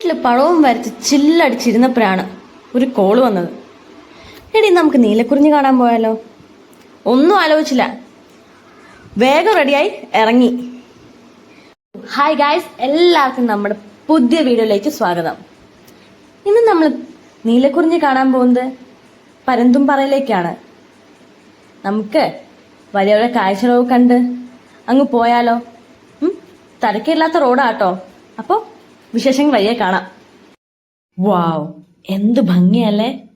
വീട്ടിൽ പഴവും വരച്ച് ചില്ലടിച്ചിരുന്നപ്പോഴാണ് ഒരു കോൾ വന്നത്. എടി നമുക്ക് നീലക്കുറിഞ്ഞ് കാണാൻ പോയാലോ? ഒന്നും ആലോചിച്ചില്ല. വേഗം റെഡിയായി ഇറങ്ങി. ഹായ് ഗായ്സ് എല്ലാവർക്കും നമ്മുടെ പുതിയ വീഡിയോയിലേക്ക് സ്വാഗതം. ഇന്ന് നമ്മൾ നീലക്കുറിഞ്ഞ് കാണാൻ പോകുന്നത് പരന്തുംപാറയിലേക്കാണ്. നമുക്ക് വലിയ കാഴ്ചകളൊക്കെ കണ്ട് അങ്ങ് പോയാലോ? തിരക്കില്ലാത്ത റോഡാട്ടോ അപ്പോൾ വിശേഷങ്ങൾ വഴിയെ കാണാം. വാവ് എന്ത് ഭംഗിയല്ലേ?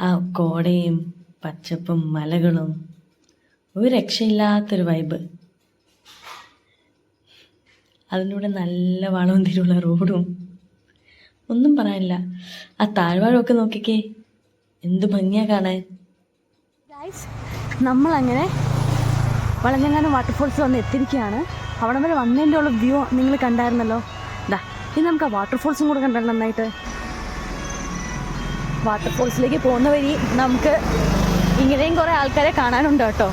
ആ കോടയും പച്ചപ്പും മലകളും ഒരു രക്ഷയില്ലാത്തൊരു വൈബ് അതിലൂടെ നല്ല വളവും തിരുവുള്ള റോഡും. ഒന്നും പറയാനില്ല. ആ താഴ്വാഴമൊക്കെ നോക്കിക്കേ എന്ത് ഭംഗിയാ കാണാൻ. നമ്മളങ്ങനെ വളഞ്ഞങ്ങാനം വാട്ടർഫോൾസ് വന്ന് എത്തിയിരിക്കുകയാണ്. അവിടെ വരെ വന്നതിന്റെ ഉള്ള വ്യൂ നിങ്ങൾ കണ്ടായിരുന്നല്ലോ? ഇനി നമുക്ക് ആ വാട്ടർഫോൾസും കൂടെ കണ്ടാൽ നന്നായിട്ട്? വാട്ടർഫോൾസിലേക്ക് പോകുന്ന വഴി നമുക്ക് ഇങ്ങനെയും കുറേ ആൾക്കാരെ കാണാനുണ്ട് കേട്ടോ.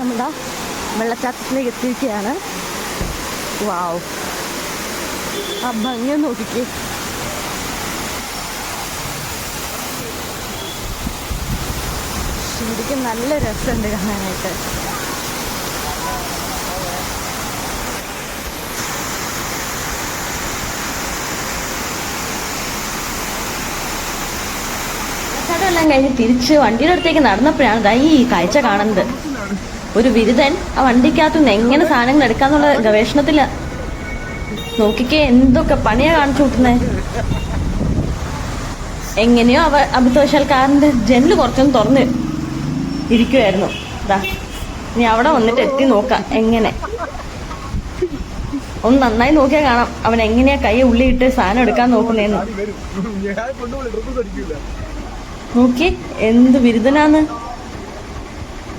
നമ്മുടെ വെള്ളച്ചാട്ടത്തിലേക്ക് എത്തിയിരിക്കുകയാണ്. വാവ് ആ ഭംഗി നോക്കിക്കേ. ശരിക്കും നല്ല രസമുണ്ട് കാണാനായിട്ട്. എല്ലാം കഴിഞ്ഞ് തിരിച്ച് വണ്ടിയുടെ അടുത്തേക്ക് നടന്നപ്പോഴാണ് ദാ ഈ കാഴ്ച കാണുന്നത്. ഒരു ബിരുദൻ ആ വണ്ടിക്കകത്തു നിന്ന് എങ്ങനെ സാധനങ്ങൾ എടുക്കാന്നുള്ള ഗവേഷണത്തിൽ നോക്കിക്കേ എന്തൊക്കെ പണിയാ കാണിച്ചു കൂട്ടുന്നേ. എങ്ങനെയോ അവ അബദ്ധവശാൽ കാറിന്റെ ജനൽ കുറച്ചൊന്ന് തുറന്ന്. ഇരിക്കുമായിരുന്നു ദാ ഇനി അവിടെ വന്നിട്ട് എത്തി നോക്കാം എങ്ങനെ. ഒന്ന് നന്നായി നോക്കിയാൽ കാണാം അവൻ എങ്ങനെയാ കൈ ഉള്ളിയിട്ട് സാധനം എടുക്കാൻ നോക്കുന്നേന്ന്. നോക്കി എന്ത് ബിരുദനാന്ന്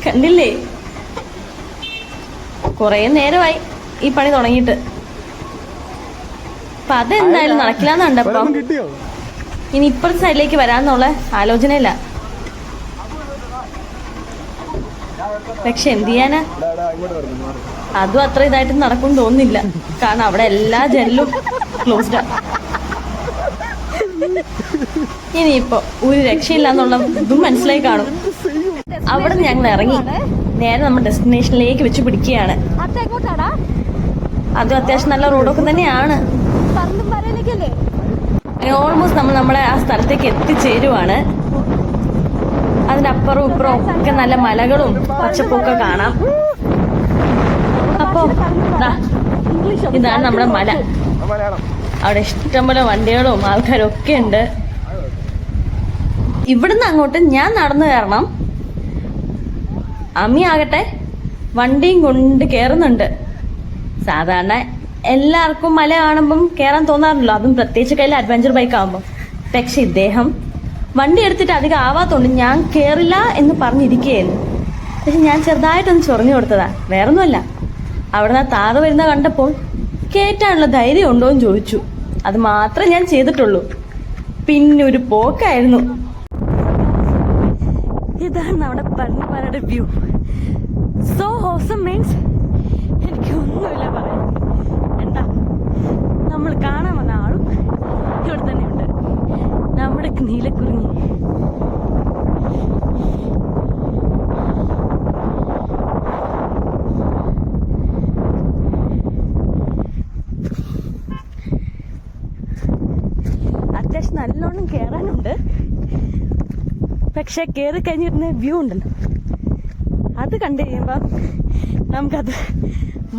കണ്ടില്ലേ? കൊറേ നേരമായി ഈ പണി തുടങ്ങിയിട്ട്. അപ്പൊ അതെന്തായാലും നടക്കില്ലാന്ന് കണ്ടപ്പം ഇനി ഇപ്പുറത്തെ സൈഡിലേക്ക് വരാന്നുള്ള ആലോചനയില്ല. പക്ഷെ എന്ത് ചെയ്യാനാ? അതും അത്ര ഇതായിട്ട് നടക്കും തോന്നുന്നില്ല. കാരണം അവിടെ എല്ലാ ജനലും ക്ലോസ്ഡ് ഇനിയിപ്പോ ഒരു രക്ഷയില്ല എന്നുള്ള ഇതും മനസ്സിലായി കാണും. അവിടെ ഞങ്ങൾ ഇറങ്ങി. നേരെ നമ്മുടെ ഡെസ്റ്റിനേഷനിലേക്ക് വെച്ച് പിടിക്കുകയാണ്. അത് അത്യാവശ്യം നല്ല റോഡൊക്കെ തന്നെയാണ്. ഓൾമോസ്റ്റ് നമ്മൾ നമ്മളെ ആ സ്ഥലത്തേക്ക് എത്തിച്ചേരുവാണ്. അതിനപ്പുറവും ഇപ്പുറവും ഒക്കെ നല്ല മലകളും പച്ചപ്പൊക്കെ കാണാം. അപ്പോ ഇതാണ് നമ്മുടെ മല. അവിടെ ഇഷ്ടംപോലെ വണ്ടികളും ആൾക്കാരും ഒക്കെ ഉണ്ട്. ഇവിടുന്ന് അങ്ങോട്ട് ഞാൻ നടന്നു കയറണം. അമ്മി ആകട്ടെ വണ്ടിയും കൊണ്ട് കയറുന്നുണ്ട്. സാധാരണ എല്ലാവർക്കും മല കാണുമ്പം കയറാൻ തോന്നാറുണ്ടല്ലോ അതും പ്രത്യേകിച്ച് കയ്യിൽ അഡ്വഞ്ചർ ബൈക്ക് ആകുമ്പോൾ പക്ഷെ ഇദ്ദേഹം വണ്ടി എടുത്തിട്ട് അധികം ആവാത്തോണ്ട് ഞാൻ കേറില്ല എന്ന് പറഞ്ഞിരിക്കുകയായിരുന്നു പക്ഷെ ഞാൻ ചെറുതായിട്ടൊന്ന് ചൊറിഞ്ഞു കൊടുത്തതാ. വേറൊന്നുമല്ല. അവിടുന്ന് നിന്ന് താറ് വരുന്ന കണ്ടപ്പോൾ കേറ്റാനുള്ള ധൈര്യം ഉണ്ടോ എന്ന് ചോദിച്ചു. അത് മാത്രമേ ഞാൻ ചെയ്തിട്ടുള്ളൂ. പിന്നെ ഒരു പോക്കായിരുന്നു. ഇതാണ് നമ്മുടെ പറഞ്ഞ വ്യൂ. സോ ഹോസം മീൻസ് എനിക്ക് ഒന്നുമില്ല പറയാൻ എന്താ നമ്മൾ കാണാൻ വന്ന ആളും ഇവിടെ തന്നെ ഉണ്ട് നമ്മുടെ നീലക്കുറിഞ്ഞി അത്യാവശ്യം നല്ലോണം കയറാനുണ്ട് പക്ഷെ കയറി കഴിഞ്ഞിരുന്ന വ്യൂ ഉണ്ടല്ലോ. അത് കണ്ടു കഴിയുമ്പോൾ നമുക്കത്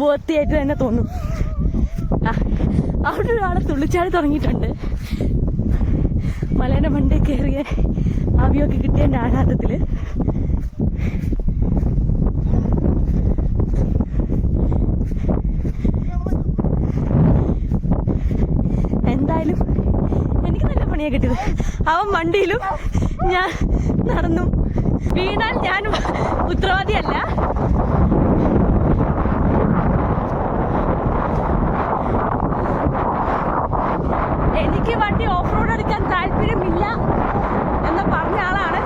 വൃത്തിയായിട്ട് തന്നെ തോന്നും. ആ അവിടെ ഒരാളെ തുള്ളിച്ചാടി തുടങ്ങിയിട്ടുണ്ട്. മലേന്റെ മണ്ടേ കയറിയ ആ വ്യൂ ഒക്കെ കിട്ടിയതിന്റെ ആഘാതത്തിൽ എന്തായാലും എനിക്ക് നല്ല പണിയാണ് കിട്ടിയത്. അവൻ വണ്ടിയിലും ഞാൻ നടന്നു. വീണാൽ ഞാൻ ഉത്തരവാദിയല്ല. എനിക്ക് വണ്ടി ഓഫ് റോഡ് എടുക്കാൻ താല്പര്യമില്ല എന്ന് പറഞ്ഞ ആളാണ്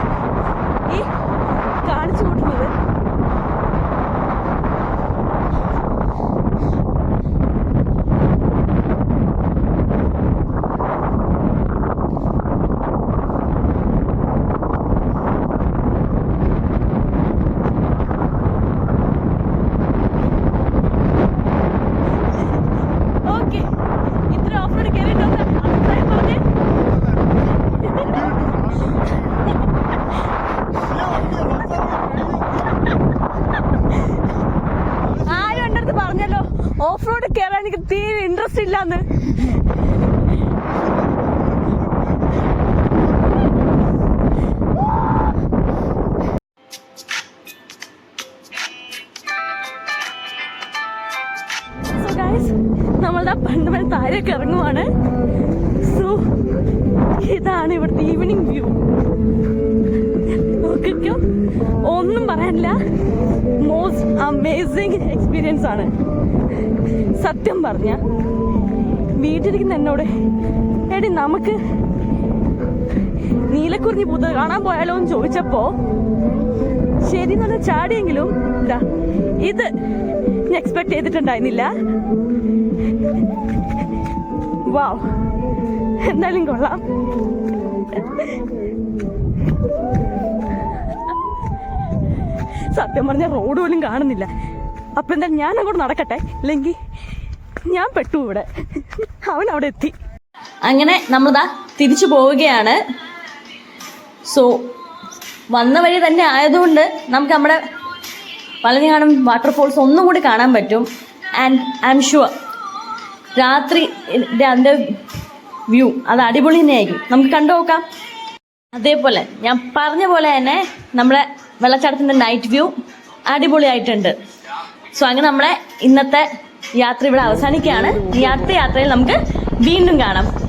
എനിക്ക് തീരെ ഇൻട്രസ്റ്റ് ഇല്ലാന്ന്. നമ്മളുടെ പണ്ട് മേൽ താഴേക്ക് ഇറങ്ങുവാണ്. സോ ഇതാണ് ഇവിടുത്തെ ഈവനിങ് വ്യൂ നോക്കിക്കോ. ഒന്നും പറയാനില്ല. മോസ്റ്റ് അമേസിങ് എക്സ്പീരിയൻസ് ആണ്. സത്യം പറഞ്ഞ വീട്ടിലിരിക്കുന്ന എന്നോട് എടി നമുക്ക് നീലക്കുറിഞ്ഞി പൂത്ത് കാണാൻ പോയാലോ എന്ന് ചോദിച്ചപ്പോ ശരി എന്ന് പറഞ്ഞാൽ ചാടിയെങ്കിലും ഇതാ ഇത് ഞാൻ എക്സ്പെക്ട് ചെയ്തിട്ടുണ്ടായിരുന്നില്ല. വാവ് എന്തായാലും കൊള്ളാം. സത്യം പറഞ്ഞ റോഡ് പോലും കാണുന്നില്ല. അപ്പൊ എന്തായാലും ഞാൻ അങ്ങോട്ട് നടക്കട്ടെ ഇല്ലെങ്കിൽ ഞാൻ പെട്ടു ഇവിടെ. അവൻ അവിടെ എത്തി. അങ്ങനെ നമ്മളിതാ തിരിച്ചു പോവുകയാണ്. സോ വന്ന വഴി തന്നെ ആയതുകൊണ്ട് നമുക്ക് നമ്മുടെ പളനികാണും വാട്ടർഫോൾസ് ഒന്നും കൂടി കാണാൻ പറ്റും. ആൻഡ് ഐ എം ഷുവർ രാത്രി അതിന്റെ വ്യൂ അത് അടിപൊളി തന്നെയായിരിക്കും. നമുക്ക് കണ്ടു നോക്കാം. അതേപോലെ ഞാൻ പറഞ്ഞ പോലെ തന്നെ നമ്മുടെ വെള്ളച്ചാട്ടത്തിന്റെ നൈറ്റ് വ്യൂ അടിപൊളിയായിട്ടുണ്ട്. സോ അങ്ങനെ നമ്മളെ ഇന്നത്തെ യാത്ര ഇവിടെ അവസാനിക്കുകയാണ്. ഈ അടുത്ത യാത്രയിൽ നമുക്ക് വീണ്ടും കാണാം.